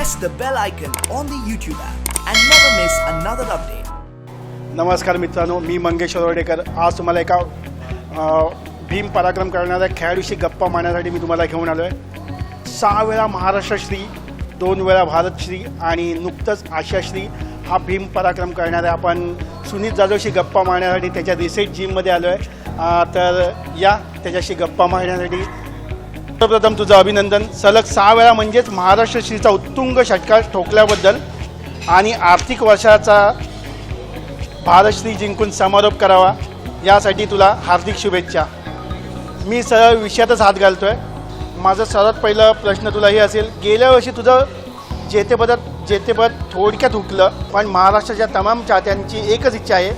press the bell icon on the YouTube app and never miss another update. नमस्कार मित्रांनो मी मंगेश रोडेकर आज तुम्हाला एका अ, भीम पराक्रम करणाऱ्या खेळाडूशी गप्पा मारण्यासाठी मी तुम्हाला घेऊन आलो आहे सहा वेळा महाराष्ट्रश्री दोन वेळा भारतश्री आणि नुकतंच आशियाश्री हा भीम पराक्रम करणाऱ्या आपण सुनीत जाधवशी गप्पा मारण्यासाठी त्याच्या रिसेट जिममध्ये आलो आहे तर या त्याच्याशी गप्पा मारण्यासाठी सर्वप्रथम तुझं अभिनंदन. सलग सहा वेळा म्हणजेच महाराष्ट्र श्रीचा उत्तुंग षटकार ठोकल्याबद्दल आणि आर्थिक वर्षाचा भारतश्री जिंकून समारोप करावा यासाठी तुला हार्दिक शुभेच्छा. मी सरळ विषयातच हात घालतो आहे माझं सर्वात पहिलं प्रश्न तुला हे असेल गेल्या वर्षी तुझं जेतेपदात जेतेपद थोडक्यात हुकलं पण महाराष्ट्राच्या तमाम चाहत्यांची एकच इच्छा आहे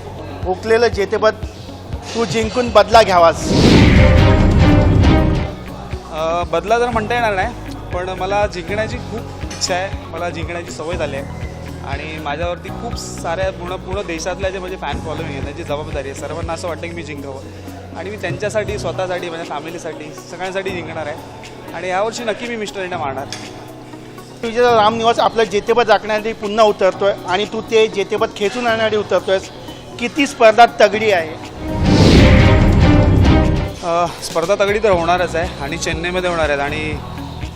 हुकलेलं जेतेपद तू जिंकून बदला घ्यावास. बदला तर म्हणता येणार नाही पण मला जिंकण्याची खूप इच्छा आहे. मला जिंकण्याची सवय झाली आहे. आणि माझ्यावरती खूप साऱ्या पूर्ण पूर्ण देशातल्या जे माझे फॅन फॉलोईंग आहे त्याची जबाबदारी आहे सर्वांना असं वाटतं की मी जिंकावं. आणि मी त्यांच्यासाठी स्वतःसाठी माझ्या फॅमिलीसाठी सगळ्यांसाठी जिंकणार आहे. आणि यावर्षी नक्की मी मिस्टर इंडिया मारणार. तुझ्या रामनिवास आपलं जेतेपद राखण्यासाठी पुन्हा उतरतोय आणि तू ते जेतेपद खेचून आणण्यासाठी उतरतोयस. किती स्पर्धा तगडी आहे. स्पर्धा तगडी तर होणारच आहे आणि चेन्नईमध्ये होणार आहेत. आणि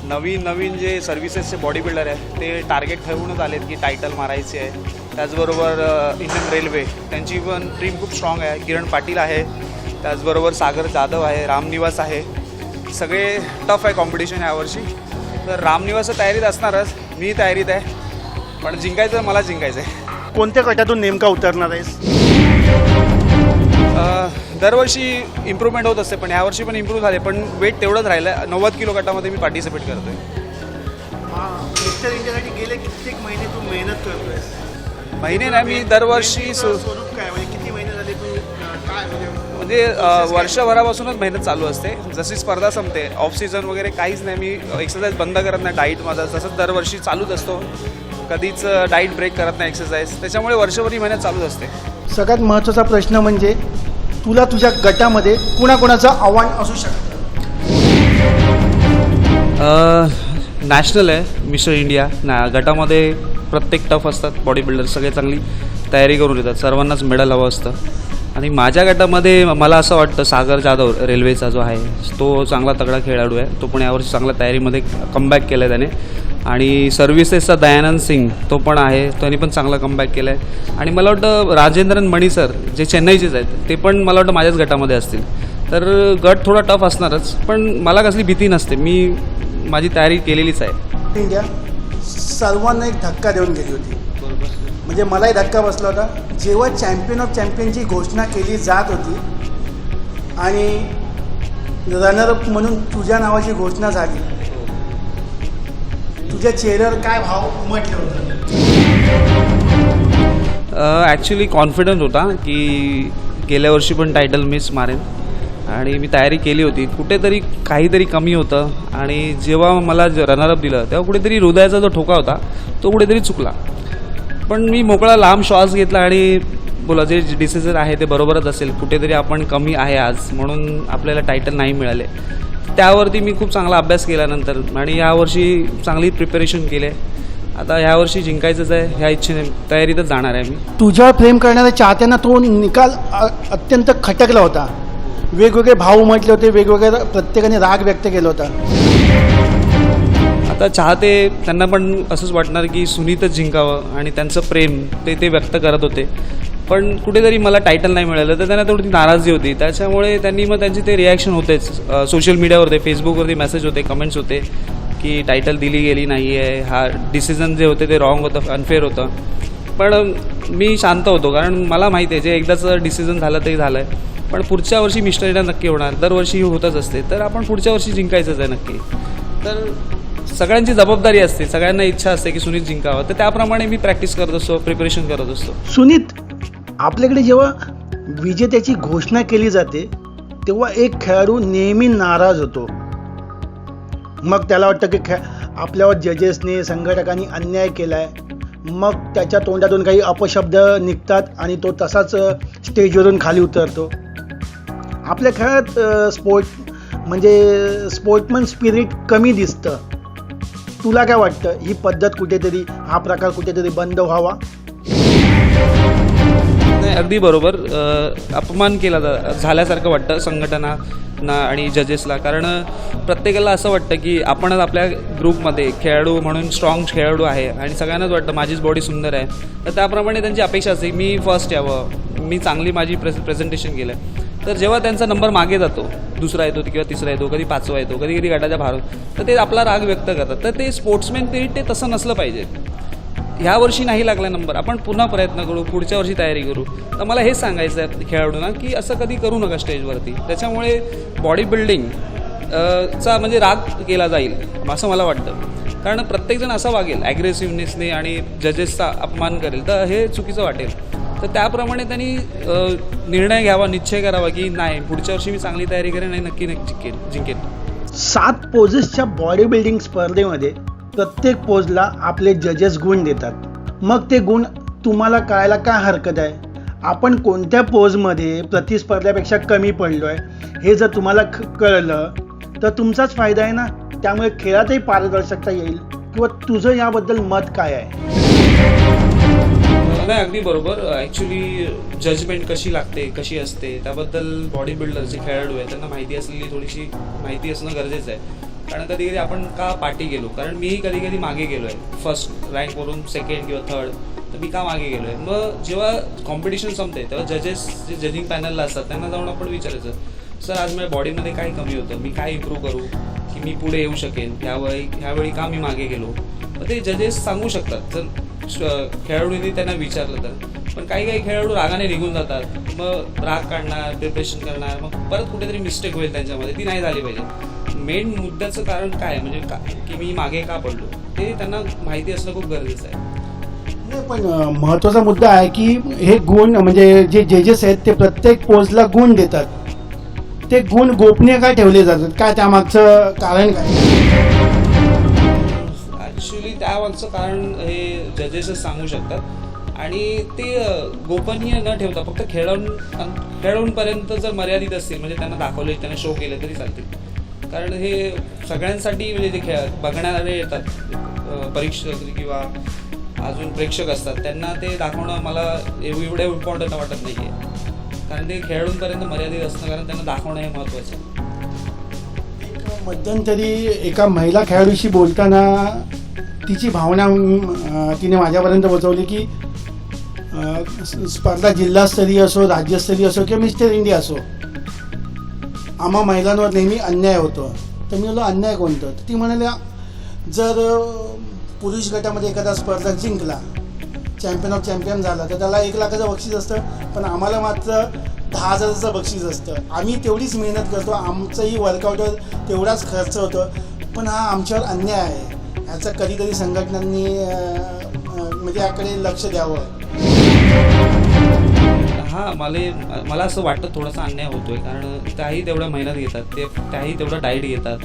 नवीन नवीन जे सर्व्हिसेसचे बॉडी बिल्डर आहेत ते टार्गेट ठेवूनच आलेत की टायटल मारायचे आहे. त्याचबरोबर इंडियन रेल्वे त्यांची पण टीम खूप स्ट्रॉंग आहे. किरण पाटील आहे. त्याचबरोबर सागर जाधव आहे रामनिवास आहे. सगळे टफ आहे कॉम्पिटिशन यावर्षी तर रामनिवास तयारीत असणारच. मी तयारीत आहे. पण जिंकायचं मला जिंकायचं आहे. कोणत्या गटातून नेमका उतरणार आहेस? दरवर्षी इम्प्रूव्हमेंट होत असते पण यावर्षी पण इम्प्रूव्ह झाले पण वेट तेवढंच राहिलं आहे नव्वद किलो गटामध्ये मी पार्टिसिपेट करतो आहे गेले कित्येक महिने तू मेहनत करतोयस महिने नाही मी दरवर्षी स्वरूप काय? म्हणजे किती महिने झाले तू म्हणजे म्हणजे वर्षभरापासूनच मेहनत चालू असते. जशी स्पर्धा संपते ऑफ सीझन वगैरे काहीच नाही. मी एक्सरसाइज बंद करत नाही डाईट माझा. जसं दरवर्षी चालूच असतो. कधीच डाईट ब्रेक करत नाही एक्सरसाइज त्याच्यामुळे वर्षभर ही मेहनत चालूच असते. सगळ्यात महत्त्वाचा प्रश्न म्हणजे तुला तुझ्या गटामध्ये कुणाकुणाचं आव्हान असू शकतं? नॅशनल आहे मिस्टर इंडिया. ना गटामध्ये प्रत्येक टफ असतात बॉडी बिल्डर सगळे चांगली तयारी करून येतात सर्वांनाच मेडल हवं असतं. आणि माझ्या गटामध्ये मला असं वाटतं सागर जाधव रेल्वेचा जो आहे तो चांगला तगडा खेळाडू आहे. तो पण यावर्षी चांगल्या तयारीमध्ये कमबॅक केलं आहे त्याने. आणि सर्व्हिसेसचा दयानंद सिंग तो पण आहे. त्यांनी पण चांगला कमबॅक केला आहे आणि मला वाटतं राजेंद्रन मणी सर जे चेन्नईचेच आहेत ते पण मला वाटतं माझ्याच गटामध्ये असतील. तर गट थोडा टफ असणारच पण मला कसली भीती नसते. मी माझी तयारी केलेलीच आहे. इंडिया सर्वांना एक धक्का देऊन गेली होती. म्हणजे मलाही धक्का बसला होता. जेव्हा चॅम्पियन ऑफ चॅम्पियनची घोषणा केली जात होती आणि रनरअप म्हणून तुझ्या नावाची घोषणा झाली तुझ्या चेहऱ्यावर काय भाव उमटले होते? ॲक्च्युली कॉन्फिडन्स होता की गेल्या वर्षी पण टायटल मिस मारेन. आणि मी तयारी केली होती. कुठेतरी काहीतरी कमी होतं. आणि जेव्हा मला रनरअप दिलं तेव्हा कुठेतरी हृदयाचा जो ठोका होता तो कुठेतरी चुकला. पण मी मोकळा लांब श्वास घेतला आणि बोला जे डिसिजन आहे ते बरोबरच असेल. कुठेतरी आपण कमी आहे आज म्हणून आपल्याला टायटल नाही मिळाले. त्यावरती मी खूप चांगला अभ्यास केल्यानंतर आणि यावर्षी चांगली प्रिपरेशन केले आता ह्यावर्षी जिंकायचंच आहे ह्या इच्छेने तयारीतच जाणार आहे मी. तुझ्यावर प्रेम करणाऱ्या चाहत्यांना तो निकाल अत्यंत खटकला होता. वेगवेगळे भाव उमटले होते वेगवेगळे प्रत्येकाने राग व्यक्त केला होता. आता चाहते त्यांना पण असंच वाटणार की सुनीतच जिंकावं आणि त्यांचं प्रेम ते ते व्यक्त करत होते. पण कुठेतरी मला टायटल नाही मिळालं तर त्यांना थोडी नाराजी होती. त्याच्यामुळे त्यांनी मग त्यांची ते रिॲक्शन होतेच. सोशल मीडियावरती फेसबुकवरती मेसेज होते कमेंट्स होते की टायटल दिली गेली नाही आहे हा डिसिजन जे होते ते रॉंग होतं अनफेअर होतं. पण मी शांत होतो कारण मला माहिती आहे जे एकदाचं डिसिजन झालं ते झालं आहे पण पुढच्या वर्षी मिस्टर इंडिया नक्की होणार. दरवर्षी होतच असते. तर आपण पुढच्या वर्षी जिंकायचंच आहे नक्की. तर सगळ्यांची जबाबदारी असते. सगळ्यांना इच्छा असते की सुनीत जिंकावं. तर त्याप्रमाणे मी प्रॅक्टिस करत असतो प्रिपरेशन करत असतो. सुनीत आपल्याकडे जेव्हा विजेत्याची घोषणा केली जाते तेव्हा एक खेळाडू नेहमी नाराज होतो. मग त्याला वाटतं की खे आपल्यावर जजेसने संघटकांनी अन्याय केला आहे मग त्याच्या तोंडातून काही अपशब्द निघतात आणि तो तसाच स्टेजवरून खाली उतरतो. आपल्या खेळात स्पोर्ट म्हणजे स्पोर्टमन स्पिरिट कमी दिसतं. तुला काय वाटतं? ही पद्धत कुठेतरी हा प्रकार कुठेतरी बंद व्हावा? नाही अगदी बरोबर अपमान केला जा झाल्यासारखं वाटतं संघटना ना आणि जजेसला कारण प्रत्येकाला असं वाटतं की आपणच आपल्या ग्रुपमध्ये खेळाडू म्हणून स्ट्रॉंग खेळाडू आहे आणि सगळ्यांनाच वाटतं माझीच बॉडी सुंदर आहे. तर त्याप्रमाणे त्यांची अपेक्षा असते मी फर्स्ट यावं मी चांगली माझी प्रेस प्रेझेंटेशन केलं तर जेव्हा त्यांचा नंबर मागे जातो दुसरा येतो किंवा तिसरा येतो कधी पाचवा येतो कधी कधी गटाच्या भारत तर ते आपला राग व्यक्त करतात. तर ते स्पोर्ट्समॅन ते तसं नसलं पाहिजे. ह्या वर्षी नाही लागला नंबर. आपण पुन्हा प्रयत्न करू पुढच्या वर्षी तयारी करू. तर मला हे सांगायचं आहे खेळाडूंना की असं कधी करू नका स्टेजवरती. त्याच्यामुळे बॉडी बिल्डिंगचा म्हणजे राग केला जाईल असं मला वाटतं. कारण प्रत्येकजण असा वागेल ॲग्रेसिव्हनेसने आणि जजेसचा अपमान करेल तर हे चुकीचं वाटेल. तर त्याप्रमाणे त्यांनी निर्णय घ्यावा निश्चय करावा की नाही पुढच्या वर्षी मी चांगली तयारी करेन आणि नक्की नक्की जिंकेन. जिंकेन सात पोजेसच्या बॉडी बिल्डिंग स्पर्धेमध्ये प्रत्येक पोजला आपले जजेस गुण देतात. मग ते गुण तुम्हाला कळायला काय हरकत आहे? आपण कोणत्या पोजमध्ये प्रतिस्पर्ध्यापेक्षा कमी पडलो आहे हे जर तुम्हाला कळलं तर तुमचाच फायदा आहे ना? त्यामुळे खेळातही पारदर्शकता येईल किंवा तुझं याबद्दल मत काय आहे? नाही अगदी बरोबर. ॲक्च्युली जजमेंट कशी लागते कशी असते त्याबद्दल बॉडी बिल्डर जे खेळाडू आहेत त्यांना माहिती असलेली थोडीशी माहिती असणं गरजेचं आहे. कारण कधी कधी आपण का पाठी गेलो? कारण मीही कधी कधी मागे गेलो आहे फर्स्ट रँकवरून सेकंड किंवा थर्ड तर मी का मागे गेलो आहे मग जेव्हा कॉम्पिटिशन संपते तेव्हा जजेस जे जजिंग पॅनलला असतात त्यांना जाऊन आपण विचारायचं सर आज माझ्या बॉडीमध्ये काय कमी होतं? मी काय इम्प्रूव्ह करू? की मी पुढे येऊ शकेन? ह्यावेळी ह्यावेळी का मी मागे गेलो? मग ते जजेस सांगू शकतात. जर श- खेळाडूंनी त्यांना विचारलं तर. पण काही काही खेळाडू रागाने निघून जातात. मग राग काढणार प्रिपरेशन करणार मग परत कुठेतरी मिस्टेक होईल त्यांच्यामध्ये. ती नाही झाली पाहिजे. मेन मुद्द्याचं कारण काय? म्हणजे का की मी मागे का पडलो? ते त्यांना माहिती असणं खूप गरजेचं आहे. पण अं, महत्त्वाचा मुद्दा आहे की हे गुण म्हणजे जे जजेस आहेत ते प्रत्येक पोजला गुण देतात. ते गुण गोपनीय काय ठेवले जातात? काय त्यामागचं कारण काय? ॲक्च्युली त्यामागचं कारण हे जजेसच सांगू शकतात. आणि ते गोपनीय न ठेवता फक्त खेळाडूं खेळाडूंपर्यंत जर मर्यादित असतील म्हणजे त्यांना दाखवले त्यांना शो केले तरी चालतील. कारण हे सगळ्यांसाठी म्हणजे जे खेळ बघणारे येतात परीक्षक किंवा अजून प्रेक्षक असतात त्यांना ते दाखवणं मला एव- एवढं इम्पॉर्टंट वाटत नाही आहे कारण ते खेळाडूंपर्यंत मर्यादित असणं कारण त्यांना दाखवणं हे महत्त्वाचं आहे. मध्यंतरी एका महिला खेळाडूशी बोलताना तिची भावना तिने माझ्यापर्यंत पोचवली की स्पर्धा जिल्हास्तरीय असो राज्यस्तरीय असो किंवा मिस्टर इंडिया असो आम्हा महिलांवर नेहमी अन्याय होतो. तर मी बोललो अन्याय कोणतं? तर ती म्हणाल्या जर पुरुष गटामध्ये एखादा स्पर्धा जिंकला चॅम्पियन ऑफ चॅम्पियन झाला तर त्याला एक लाखाचं बक्षीस असतं पण आम्हाला मात्र दहा हजाराचं बक्षीस असतं. आम्ही तेवढीच मेहनत करतो आमचंही वर्कआउटवर तेवढाच खर्च होतो पण हा आमच्यावर अन्याय आहे. ह्याचं कधीतरी संघटनांनी म्हणजे याकडे लक्ष द्यावं. हां मला मला असं वाटतं थोडासा अन्याय होतोय कारण त्याही तेवढ्या मेहनत घेतात ते त्याही तेवढं डाईट घेतात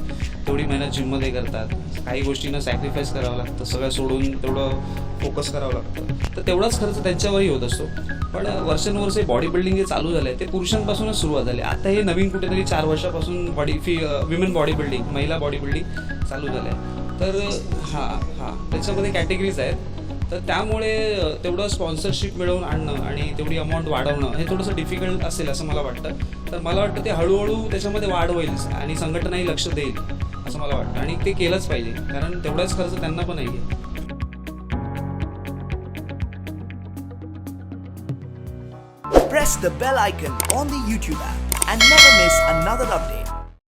तेवढी मेहनत जिममध्ये करतात काही गोष्टींना सॅक्रिफाईस करावं लागतं सगळं सोडून तेवढं फोकस करावं लागतं. तर तेवढाच खर्च त्यांच्यावरही होत असतो. पण वर्षानुवर्षे बॉडी बिल्डिंग जे चालू झालं आहे ते पुरुषांपासूनच सुरुवात झाली आता हे नवीन कुठेतरी चार वर्षापासून बॉडी फी विमेन बॉडी बिल्डिंग महिला बॉडी बिल्डिंग चालू झालं आहे तर हां हां त्याच्यामध्ये कॅटेगरीज आहेत. तर त्यामुळे तेवढं स्पॉन्सरशिप मिळवून आणणं आणि तेवढी अमाऊंट वाढवणं हे थोडंसं डिफिकल्ट असेल असं मला वाटतं. तर मला वाटतं ते हळूहळू त्याच्यामध्ये वाढ होईल आणि संघटनाही लक्ष देईल असं मला वाटतं. आणि ते केलंच पाहिजे कारण तेवढाच खर्च त्यांना पण नाही आहे Press the bell icon on the YouTube app and never miss another update.